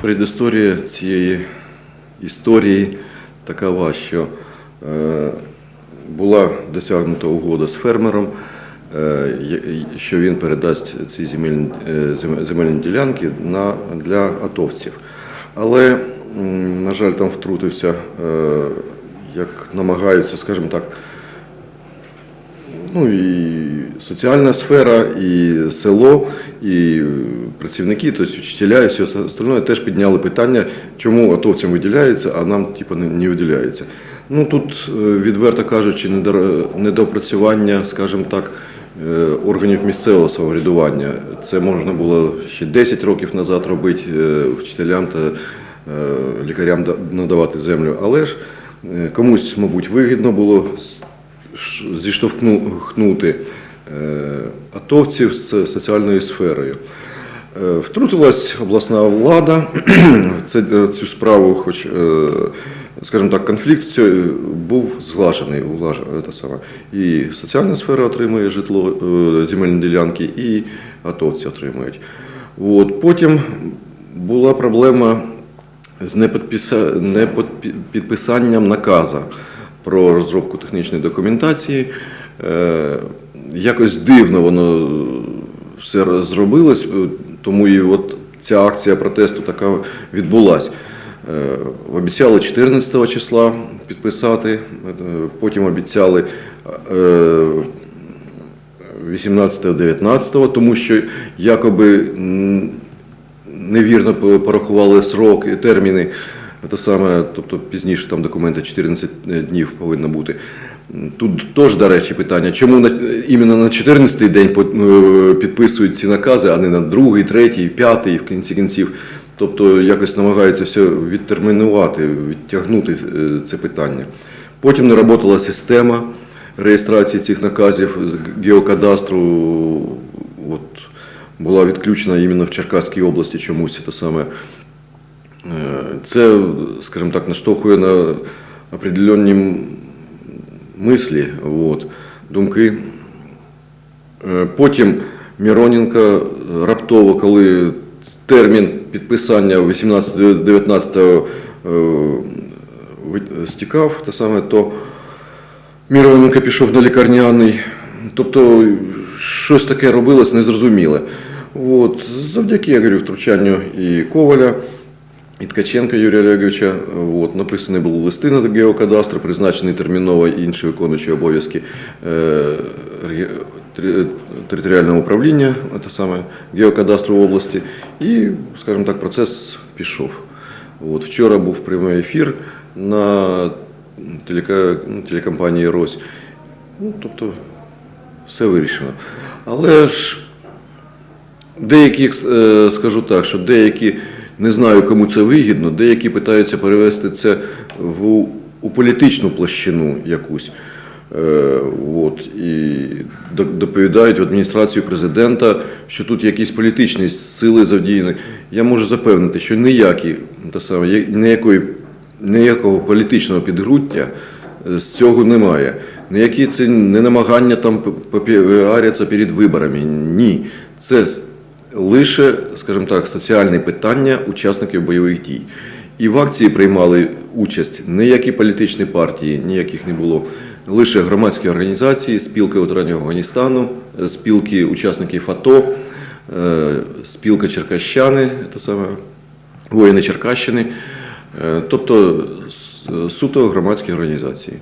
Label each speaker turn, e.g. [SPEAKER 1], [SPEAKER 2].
[SPEAKER 1] передісторія цієї історії такова, що е, була досягнута угода з фермером, е, що він передасть ці земельні, е, земельні ділянки на, для атовців. Але, на жаль, там втрутився, як намагаються, скажімо так, ну і соціальна сфера, і село, і працівники, тобто вчителя і все остальне теж підняли питання, чому атовцям виділяється, а нам типу, не, виділяється. Ну тут, е, відверто кажучи, недопрацювання, скажімо так, е, органів місцевого самоврядування. Це можна було ще 10 років назад робити е, вчителям та лікарям да- надавати землю. Але ж комусь, мабуть, вигідно було зіштовхнути е, атовців з соціальною сферою. Е, Втрутилась обласна влада в е, цю справу, хоч, скажімо так, конфлікт був зглажений. І соціальна сфера отримує житло, земельні ділянки, і атовці отримують. От. Потім була проблема з неподписанням наказу про розробку технічної документації. Е, Якось дивно воно все зробилось, е, тому і от ця акція протесту така відбулась. Е, Обіцяли 14 числа підписати, потім обіцяли е, 18-19, тому що якоби невірно порахували срок і терміни. Те саме, тобто пізніше там документи 14 днів повинно бути. Тут теж, до речі, питання, чому на, іменно на 14-й день е, підписують ці накази, а не на другий, третій, п'ятий, в кінці кінців. Тобто якось намагаються все відтермінувати, відтягнути е, це питання. Потім не працювала система реєстрації цих наказів геокадастру. От, була відключена іменно в Черкаській області чомусь те саме. Е, Це, скажімо так, наштовхує на определенні мислі, от, думки. Е, Потім Міроненко раптово, коли термін підписання 18-19 стікав, те саме, то Міроненко пішов на лікарняний. Тобто щось таке робилось незрозуміле. От, завдяки, я говорю, втручанню і Коваля, і Ткаченка Юрія Олеговича, от, написані були листи на геокадастр, призначені терміново інші виконуючі обов'язки е, територіального управління, те саме геокадастру в області. І, скажімо так, процес пішов. От, вчора був прямий ефір на телекомпанії Рось. Ну, тобто, все вирішено. Але ж деякі, е, скажу так, що деякі не знаю, кому це вигідно, деякі питаються перевести це в, у політичну площину якусь. Е, от, і до- доповідають в адміністрацію президента, що тут якісь політичні сили задіяні. Я можу запевнити, що ніякі, те саме, ніякої, ніякого політичного підґрунтя е, з цього немає. Ніякі це не намагання там попіаряться перед виборами. Ні. Це лише, скажімо так, соціальне питання учасників бойових дій. І в акції приймали участь ніякі політичні партії, ніяких не було. Лише громадські організації, спілка ветеранів Афганістану, спілки учасників АТО, е, спілка Черкащани, це саме воїни Черкащини, е, тобто суто громадські організації.